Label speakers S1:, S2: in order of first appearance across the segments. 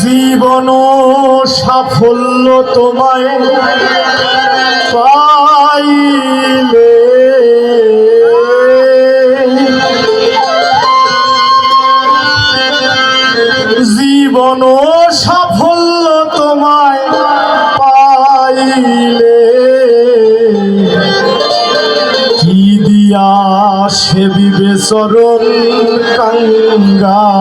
S1: জীবন সাফল্য তোমায় পাইলে। সেবিবে চরণ কাঙ্গালে।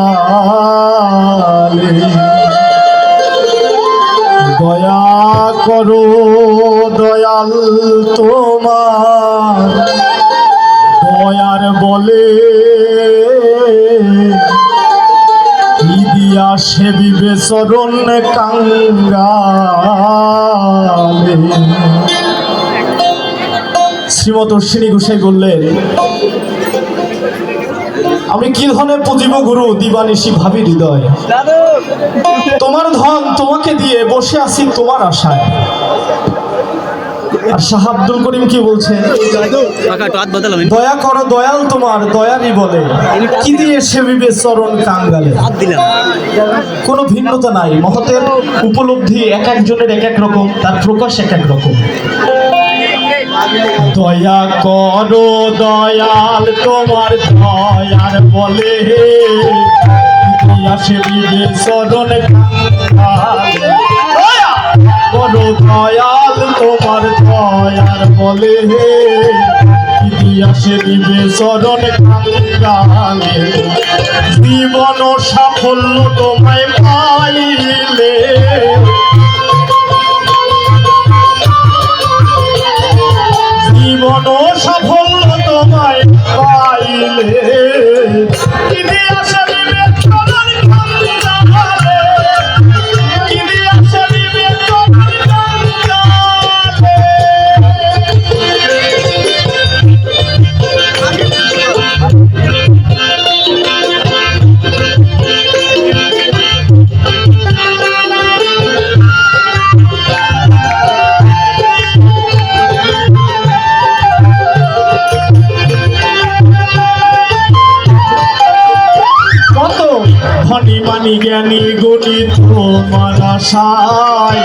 S1: দয়া করো, দয়াল তোমার দয়ার বলে। দিয়া সেবিবে চরণ কাঙ্গালে। শ্রীমত অশ্বিনী গোসাই বললেন আমি কি ধরনের পুজিব গুরু দিবানিশি ভাবি হৃদয়? তোমার ধন তোমাকে দিয়ে বসে আছি তোমার আশায়। আর শাহ আব্দুল করিম কি বলছে? দয়া করো দয়াল তোমার দয়ারই বলে। কি দিয়ে সেবিবে চরণ কাঙ্গালে? কোনো ভিন্নতা নাই। মহতের উপলব্ধি এক একজনের এক এক রকম তার প্রকাশ এক এক রকম। দয়া করো দয়াল, তোমার দয়ার বলে। দয়া করো দয়াল, তোমার দয়ার বলে। ইতিহাসে বিবে চরণ কাঙ্গালে জীবন সাফল্য তোমায় পাইলে। মানি জ্ঞানী গুণী তোমার আশায়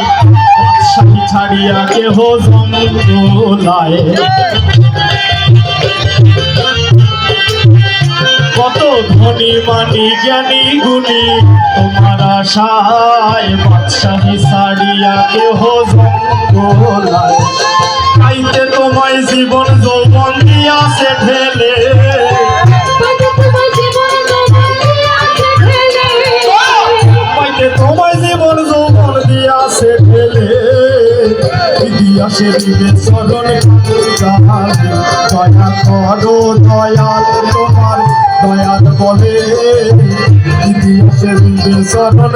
S1: ছাড়িয়া কেহ জঙ্গলায় কত ধনী মানি জ্ঞানী গুণী, তোমার আশায় বাদশাহী ছাড়িয়া কেহ জঙ্গলায় খাইতে তোমায় জীবন যৌবন দিয়াছে ঢেলে দিয়াছে দিবে দয়া করো দয়াল তোমার দয়াল বলে। দিয়াছে দিবে চরণ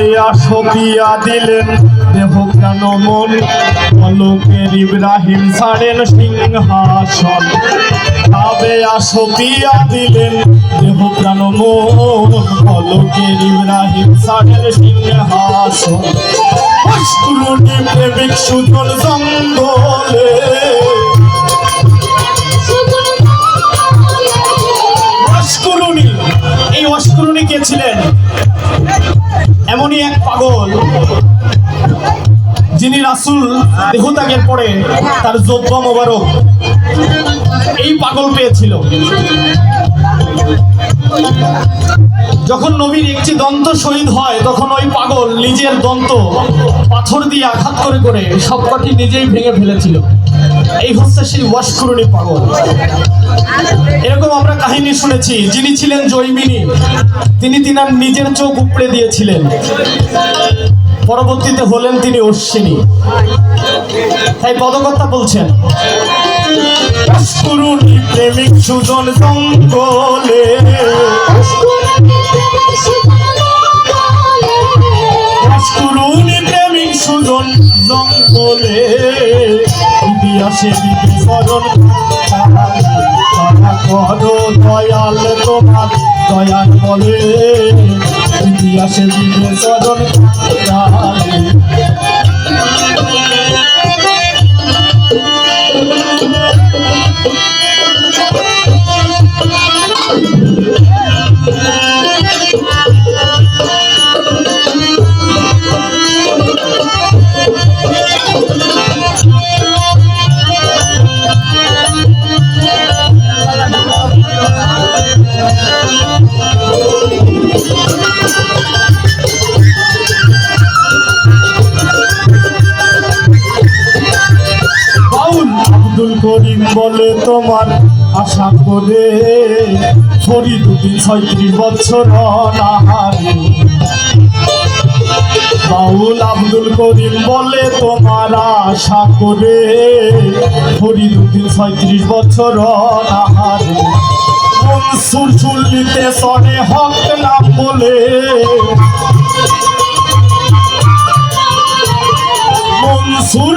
S1: কাহালি ভাবে দিলেন। দেহ কেন মন? পলকের ইব্রাহিম ছাড়েন সিংহাসন। ভাবে দিলেন। দেহ কেন মন? পলকের ইব্রাহিম ছাড়েন সিংহাসন। অস্কুরুনি প্রেমিক সুজন জঙ্গলে। এই অস্কুরুনি কে ছিলেন? এমনই এক পাগল, যিনি রাসুল দেহত্যাগের পরে তার জব্বা মোবারক এই পাগল পেয়েছিল। যখন নবীর একটি দন্ত শহীদ হয়, তখন ওই পাগল নিজের দন্ত পাথর দিয়ে আঘাত করে করে সবকটি নিজেই ভেঙে ফেলেছিল। এই হচ্ছে সেই ওয়াশকুরুনি পাগল। কাহিনী শুনেছি যিনি ছিলেন জৈমিনী তিনি তিনার নিজের চোখ উপড়ে দিয়েছিলেন। পরবর্তীতে হলেন তিনি অশ্বিনী। তাই পদকর্তা বলছেন প্রেমিক সুজন জঙ্গলে। প্রেমিক সুজন জঙ্গলে। ইতিহাসে তারা ইতিহাসে বিবেচরণ বাউল আব্দুল করিম বলে তোমার আশা করে। ফরিদুদ্দিন ছয়ত্রিশ বছর বাউল আব্দুল করিম বলে তোমার আশা করে। ফরিদুদ্দিন ছয়ত্রিশ বছর চুল্লিতে সনে হক নাম বলে। মনসুর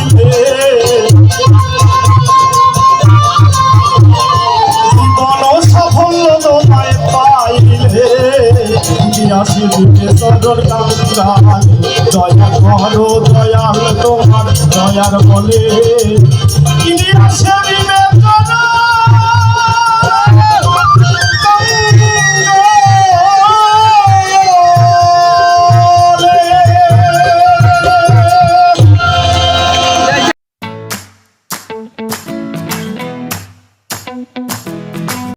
S1: ইতিহাসে দিতে সদর কাঙ্গাল দয়া করো দয়াল তোমার দয়ার বলে। ইতিহাসে দিবে